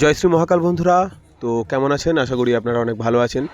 জয়শ্রী মহাকাল বন্ধুরা তো কেমন আছেন? আশা করি আপনারা অনেক ভালো আছেন।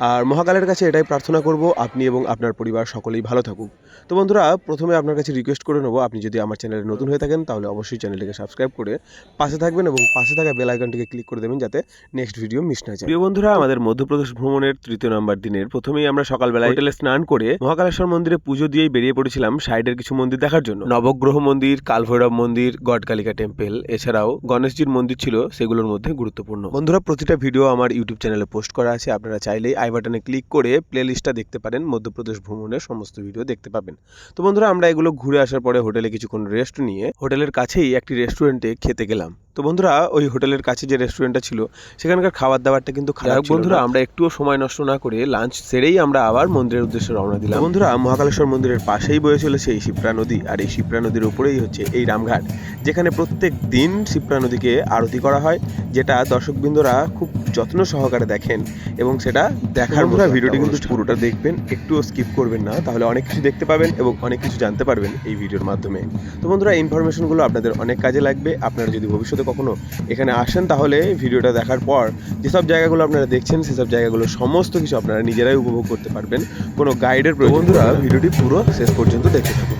আর মহাকালের কাছে এটাই প্রার্থনা করব আপনি এবং আপনার পরিবার সকলেই ভালো থাকুক। তো বন্ধুরা, প্রথমে আপনার কাছে রিকোয়েস্ট করে নেব, আপনি যদি আমার চ্যানেলে নতুন হয়ে থাকেন তাহলে অবশ্যই চ্যানেলটিকে সাবস্ক্রাইব করে পাশে থাকবেন এবং পাশে থাকা বেল আইকনটিকে ক্লিক করে দেবেন যাতে নেক্সট ভিডিও মিস না যায়। প্রিয় বন্ধুরা, আমাদের মধ্যপ্রদেশ ভ্রমণের তৃতীয় নম্বর দিনের প্রথমেই আমরা সকালবেলা হোটেলে স্নান করে মহাকালেশ্বর মন্দিরে পুজো দিয়েই বেরিয়ে পড়েছিলাম সাইডের কিছু মন্দির দেখার জন্য। নবগ্রহ মন্দির, কালভৈরব মন্দির, গডকালিকা টেম্পল এছাড়াও গণেশজির মন্দির ছিল, সেগুলোর মধ্যে গুরুত্বপূর্ণ। বন্ধুরা, প্রতিটা ভিডিও আমার ইউটিউব চ্যানেলে পোস্ট করা আছে, আপনারা চাইলেই আই বাটনে ক্লিক করে প্লে লিস্টটা দেখতে পারেন, মধ্যপ্রদেশ ভ্রমণের সমস্ত ভিডিও দেখতে পাবেন। তো বন্ধুরা, আমরা এগুলো ঘুরে আসার পরে হোটেলে কিছুক্ষণ রেস্ট নিয়ে হোটেলের কাছেই একটি রেস্টুরেন্টে খেতে গেলাম। তো বন্ধুরা ওই হোটেলের কাছে যে রেস্টুরেন্টটা ছিল সেখানকার খাবার দাবারটা কিন্তু খারাপ বন্ধুরা আমরা একটুও সময় নষ্ট না করে লাঞ্চ সেরেই আমরা আবার মন্দিরের উদ্দেশ্যে রওনা দিলাম। বন্ধুরা মহাকালেশ্বর মন্দিরের পাশেই বয়ে চলেছে এই শিপ্রা নদী আর এই শিপ্রা নদীর উপরেই হচ্ছে এই রামঘাট যেখানে প্রত্যেক দিন শিপ্রা নদীকে আরতি করা হয় যেটা দর্শকবৃন্দরা খুব যত্ন সহকারে দেখেন এবং সেটা দেখার বন্ধুরা, ভিডিওটি কিন্তু। পুরোটা দেখবেন একটুও স্কিপ করবেন না তাহলে অনেক কিছু দেখতে পাবেন এবং অনেক কিছু জানতে পারবেন এই ভিডিওর মাধ্যমে। তো বন্ধুরা ইনফরমেশনগুলো আপনাদের অনেক কাজে লাগবে আপনারা যদি ভবিষ্যতে কখনো এখানে আসেন তাহলে ভিডিওটা দেখার পর যেসব জায়গাগুলো আপনারা দেখছেন সেসব জায়গাগুলো সমস্ত কিছু আপনারা নিজেরাই উপভোগ করতে পারবেন। কোনো গাইডের বন্ধুরা ভিডিওটি পুরো শেষ পর্যন্ত দেখতে থাকুন।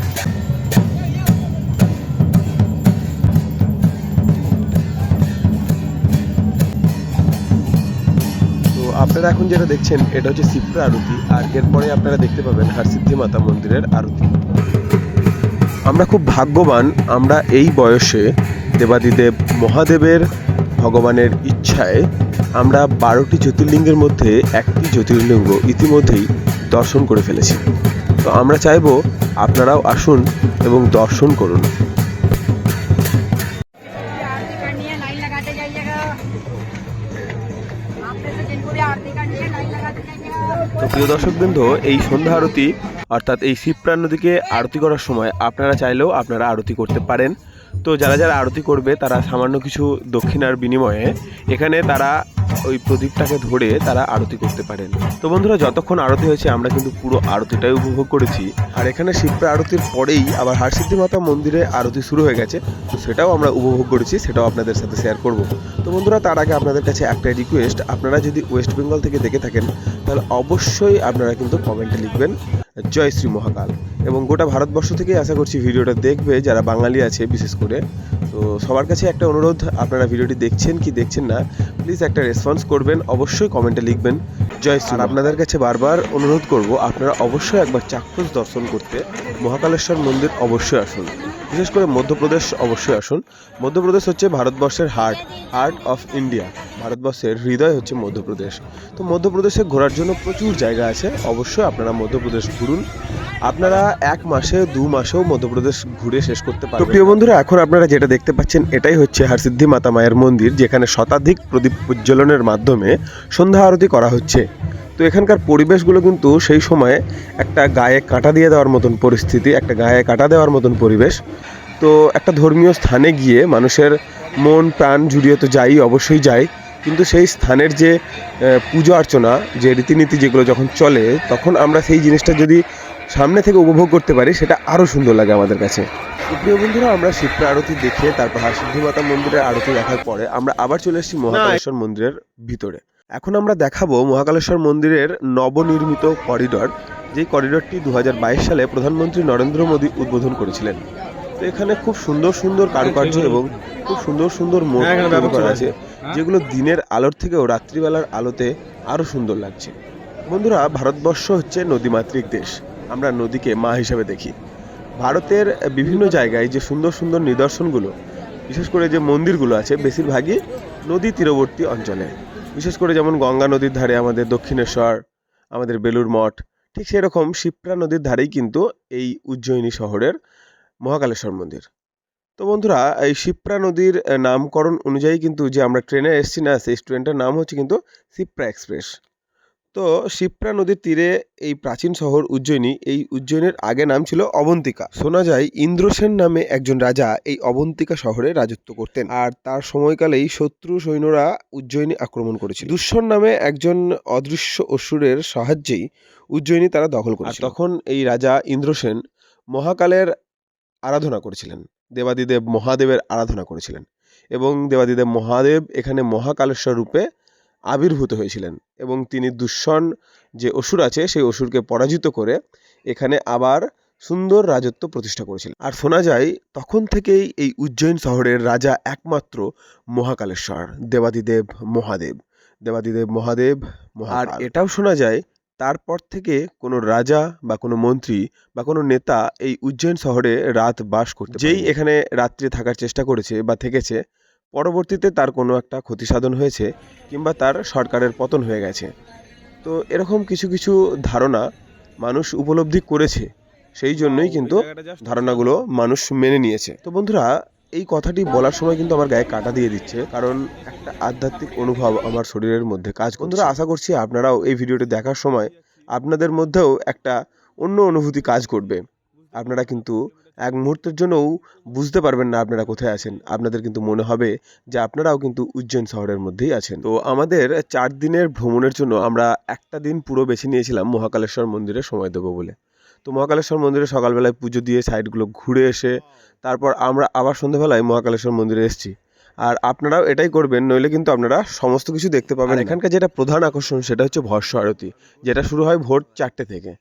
তো আপনারা এখন যেটা দেখছেন এটা হচ্ছে শিপ্রা আরতি আর এরপরে আপনারা দেখতে পাবেন হরসিদ্ধি মাতা মন্দিরের আরতি। আমরা খুব ভাগ্যবান আমরা এই বয়সে দেবাদিদেব মহাদেবের ভগবানের ইচ্ছায় আমরা বারোটি জ্যোতির্লিঙ্গের মধ্যে একটি জ্যোতির্লিঙ্গ ইতিমধ্যেই দর্শন করে ফেলেছি। তো আমরা চাইব আপনারাও আসুন এবং দর্শন করুন। প্রিয় দর্শক বৃন্দ এই সন্ধ্যা আরতি, অর্থাৎ এই শিবপ্রাণ নদীকে আরতি করার সময় আপনারা চাইলেও আপনারা আরতি করতে পারেন। তো যারা যারা আরতি করবে, তারা সামান্য কিছু দক্ষিণার বিনিময়ে এখানে তারা ওই প্রদীপটাকে ধরে তারা আরতি করতে পারেন। তো বন্ধুরা, যতক্ষণ আরতি হয়েছে, আমরা কিন্তু পুরো আরতিটাই উপভোগ করেছি। আর এখানে শিবপ্রা আরতির পরেই আবার হারসিদ্ধি মাতা মন্দিরে আরতি শুরু হয়ে গেছে। তো সেটাও আমরা উপভোগ করেছি, সেটাও আপনাদের সাথে শেয়ার করব। তো বন্ধুরা, তার আগে আপনাদের কাছে একটাই রিকোয়েস্ট আপনারা যদি ওয়েস্ট বেঙ্গল থেকে দেখে থাকেন তাহলে অবশ্যই আপনারা কিন্তু কমেন্টে লিখবেন, জয় শ্রী মহাকাল। এবং গোটা ভারতবর্ষ থেকেই আশা করছি ভিডিওটা দেখবে, যারা বাঙালি আছে বিশেষ করে। তো সবার কাছে একটা অনুরোধ, আপনারা ভিডিওটি দেখছেন কি দেখছেন না প্লিজ একটা রেসপন্স করবেন, অবশ্যই কমেন্টে লিখবেন, জয় শ্রী আপনাদের কাছে বারবার অনুরোধ করব, আপনারা অবশ্যই একবার চাক্ষুষ দর্শন করতে, মহাকালেশ্বর মন্দির অবশ্যই আসুন। বিশেষ করে মধ্যপ্রদেশ অবশ্যই আসুন। মধ্যপ্রদেশ হচ্ছে ভারতবর্ষের হার্ট হার্ট অফ ইন্ডিয়া ভারতবর্ষের হৃদয় হচ্ছে মধ্যপ্রদেশ। তো মধ্যপ্রদেশে ঘোরার জন্য প্রচুর জায়গা আছে। অবশ্যই আপনারা মধ্যপ্রদেশ ঘুরুন। আপনারা এক মাসে দু মাসেও মধ্যপ্রদেশ ঘুরে শেষ করতে পারবেন। তো প্রিয় বন্ধুরা এখন আপনারা যেটা দেখতে পাচ্ছেন এটাই হচ্ছে হরসিদ্ধি মাতা মায়ের মন্দির যেখানে শতাধিক প্রদীপ উজ্জ্বলনের মাধ্যমে সন্ধ্যা আরতি করা হচ্ছে। তো এখানকার পরিবেশগুলো কিন্তু সেই সময়ে একটা গায়ে কাঁটা দিয়ে দেওয়ার মতন পরিস্থিতি একটা গায়ে কাঁটা দেওয়ার মতন পরিবেশ। তো একটা ধর্মীয় স্থানে গিয়ে মানুষের মন প্রাণ জুড়িয়ে তো যাই অবশ্যই যায় কিন্তু সেই স্থানের যে পুজো অর্চনা যে রীতিনীতি যেগুলো যখন চলে তখন আমরা সেই জিনিসটা যদি সামনে থেকে উপভোগ করতে পারি সেটা আরও সুন্দর লাগে আমাদের কাছে। প্রিয় বন্ধুরা আমরা শিপ্রা আরতি দেখে তারপর হাসিদ্ধি মাতা মন্দিরের আরতি দেখার পরে আমরা আবার চলে এসেছি মহাকালেশ্বর মন্দিরের ভিতরে। এখন আমরা দেখাবো মহাকালেশ্বর মন্দিরের নবনির্মিত করিডর যেই করিডরটি দু হাজার বাইশ সালে প্রধানমন্ত্রী নরেন্দ্র মোদী উদ্বোধন করেছিলেন। তো এখানে খুব সুন্দর সুন্দর কারুকার্য এবং খুব সুন্দর সুন্দর মূর্তি হ্যাঁ, তৈরি করা আছে যেগুলো দিনের আলোর থেকেও রাত্রিবেলার আলোতে আরও সুন্দর লাগছে। বন্ধুরা ভারতবর্ষ হচ্ছে নদীমাতৃক দেশ। আমরা নদীকে মা হিসেবে দেখি। ভারতের বিভিন্ন জায়গায় যে সুন্দর সুন্দর নিদর্শনগুলো বিশেষ করে যে মন্দিরগুলো আছে বেশিরভাগই নদী তীরবর্তী অঞ্চলে। বিশেষ করে যেমন গঙ্গা নদীর ধারে আমাদের দক্ষিণেশ্বর, আমাদের বেলুর মঠ, ঠিক সেরকম শিপ্রা নদীর ধারেই কিন্তু এই উজ্জয়িনী শহরের মহাকালেশ্বর মন্দির। তো বন্ধুরা, এই শিপ্রা নদীর নামকরণ অনুযায়ী কিন্তু যে আমরা ট্রেনে এসেছি না, সেই ট্রেনটার নাম হচ্ছে কিন্তু শিপ্রা এক্সপ্রেস। তো শিপ্রা নদীর তীরে এই প্রাচীন শহর উজ্জয়িনী এই উজ্জয়িনীর আগে নাম ছিল অবন্তিকা। শোনা যায় ইন্দ্রসেন নামে একজন রাজা এই অবন্তিকা শহরে রাজত্ব করতেন আর তার সময়কালেই শত্রু সৈন্যরা উজ্জয়িনী আক্রমণ করেছিল। দুঃসর নামে একজন অদৃশ্য অসুরের সাহায্যেই উজ্জয়িনী তারা দখল করেছিল। তখন এই রাজা ইন্দ্রসেন মহাকালের আরাধনা করেছিলেন। দেবাদিদেব মহাদেবের আরাধনা করেছিলেন এবং দেবাদিদেব মহাদেব এখানে মহাকালেশ্বর রূপে আবির্ভূত হয়েছিলেন এবং তিনি দুঃসন যে অসুর আছে সেই অসুরকে পরাজিত করে এখানে আবার সুন্দর রাজত্ব প্রতিষ্ঠা করেছিলেন। আর শোনা যায় তখন থেকেই এই উজ্জয়ন শহরের রাজা একমাত্র মহাকালেশ্বর দেবাদিদেব মহাদেব। দেবাদিদেব মহাদেব আর এটাও শোনা যায় তারপর থেকে কোনো রাজা বা কোনো মন্ত্রী বা কোনো নেতা এই উজ্জয়ন শহরে রাত বাস করতে যেই এখানে রাত্রে থাকার চেষ্টা করেছে বা থেকেছে পরবর্তীতে তার কোনো একটা ক্ষতি সাধন হয়েছে কিংবা তার সরকারের পতন হয়ে গেছে। তো এরকম কিছু কিছু ধারণা মানুষ উপলব্ধি করেছে সেই জন্যই কিন্তু ধারণাগুলো মানুষ মেনে নিয়েছে। তো বন্ধুরা এই কথাটি বলার সময় কিন্তু আমার গায়ে কাটা দিয়ে দিচ্ছে কারণ একটা আধ্যাত্মিক অনুভব আমার শরীরের মধ্যে কাজ বন্ধুরা আশা করছি আপনারাও এই ভিডিওটি দেখার সময় আপনাদের মধ্যেও একটা অন্য অনুভূতি কাজ করবে। আপনারা কিন্তু এক মুহূর্তের জন্যও বুঝতে পারবেন না আপনারা কোথায় আছেন। আপনাদের কিন্তু মনে হবে যে আপনারাও কিন্তু উজ্জয়ন শহরের মধ্যেই আছেন। তো আমাদের চার দিনের ভ্রমণের জন্য আমরা একটা দিন পুরো বেছে নিয়েছিলাম মহাকালেশ্বর মন্দিরে সময় দেবো বলে। তো মহাকালেশ্বর মন্দিরে সকালবেলায় পুজো দিয়ে সাইডগুলো ঘুরে এসে তারপর আমরা আবার সন্ধ্যেবেলায় মহাকালেশ্বর মন্দিরে এসেছি। আর আপনারাও এটাই করবেন, নইলে কিন্তু আপনারা সমস্ত কিছু দেখতে পাবেন এখানকার যেটা প্রধান আকর্ষণ সেটা হচ্ছে ভস্য আরতি, যেটা শুরু হয় ভোর চারটে থেকে।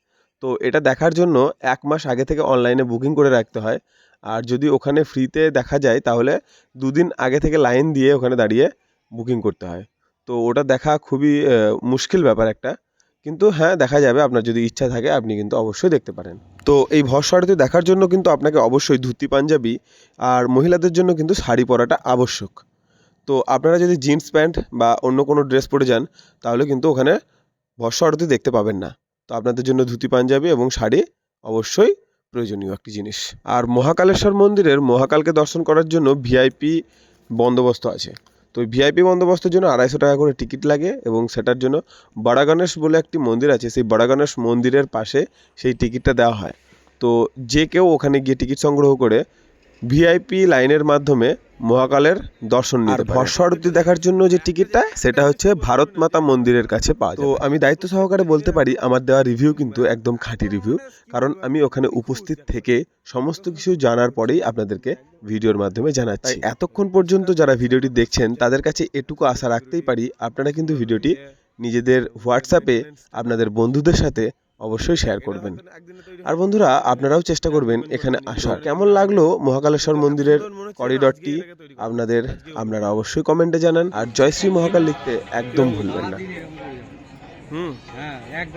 তো এটা দেখার জন্য এক মাস আগে থেকে অনলাইনে বুকিং করে রাখতে হয়। আর যদি ওখানে ফ্রিতে দেখা যায়, তাহলে দুদিন আগে থেকে লাইন দিয়ে ওখানে দাঁড়িয়ে বুকিং করতে হয়। তো ওটা দেখা খুবই মুশকিল ব্যাপার একটা। কিন্তু হ্যাঁ দেখা যাবে। আপনার যদি ইচ্ছা থাকে, আপনি কিন্তু অবশ্যই দেখতে পারেন। তো এই আরতি দেখার জন্য কিন্তু আপনাকে অবশ্যই ধুতি, পাঞ্জাবি আর মহিলাদের জন্য কিন্তু শাড়ি পরাটা আবশ্যক। তো আপনারা যদি জিন্স প্যান্ট বা অন্য কোনো ড্রেস পরে যান, তাহলে কিন্তু ওখানে ভস্য আরতি দেখতে পাবেন না। তো আপনাদের জন্য ধুতি, পাঞ্জাবি এবং শাড়ি অবশ্যই প্রয়োজনীয় একটি জিনিস। আর মহাকালেশ্বর মন্দিরের, মহাকালকে দর্শন করার জন্য ভিআইপি বন্দোবস্ত আছে। তো ভিআইপি বন্দোবস্তের জন্য আড়াইশো টাকা করে টিকিট লাগে এবং সেটার জন্য বড়া গণেশ বলে একটি মন্দির আছে, সেই বড়া গণেশ মন্দিরের পাশে সেই টিকিটটা দেওয়া হয়। তো যে কেউ ওখানে গিয়ে টিকিট সংগ্রহ করে ভিআইপি লাইনের মাধ্যমে মহাকালের দর্শন নিতে আরতি দেখার জন্য যে টিকিটটা সেটা হচ্ছে ভারত মাতা মন্দিরের কাছে পাওয়া যায় তো আমি দায়িত্ব সহকারে বলতে পারি আমার দেওয়া রিভিউ কিন্তু একদম খাঁটি রিভিউ কারণ আমি ওখানে উপস্থিত থেকে সমস্ত কিছু জানার পরেই আপনাদেরকে ভিডিওর মাধ্যমে জানাচ্ছি। এতক্ষণ পর্যন্ত যারা ভিডিওটি দেখছেন তাদের কাছে এটুকু আশা রাখতেই পারি আপনারা কিন্তু ভিডিওটি নিজেদের হোয়াটসঅ্যাপে আপনাদের বন্ধুদের সাথে অবশ্যই শেয়ার করবেন। আর বন্ধুরা আপনারাও চেষ্টা করবেন এখানে আসার। কেমন লাগল মহাকালেশ্বর মন্দিরের করিডরটি আপনাদের আপনারা অবশ্যই কমেন্টে জানান। আর জয়শ্রী মহাকাল লিখতে একদম ভুলবেন না। হুম। হ্যাঁ এক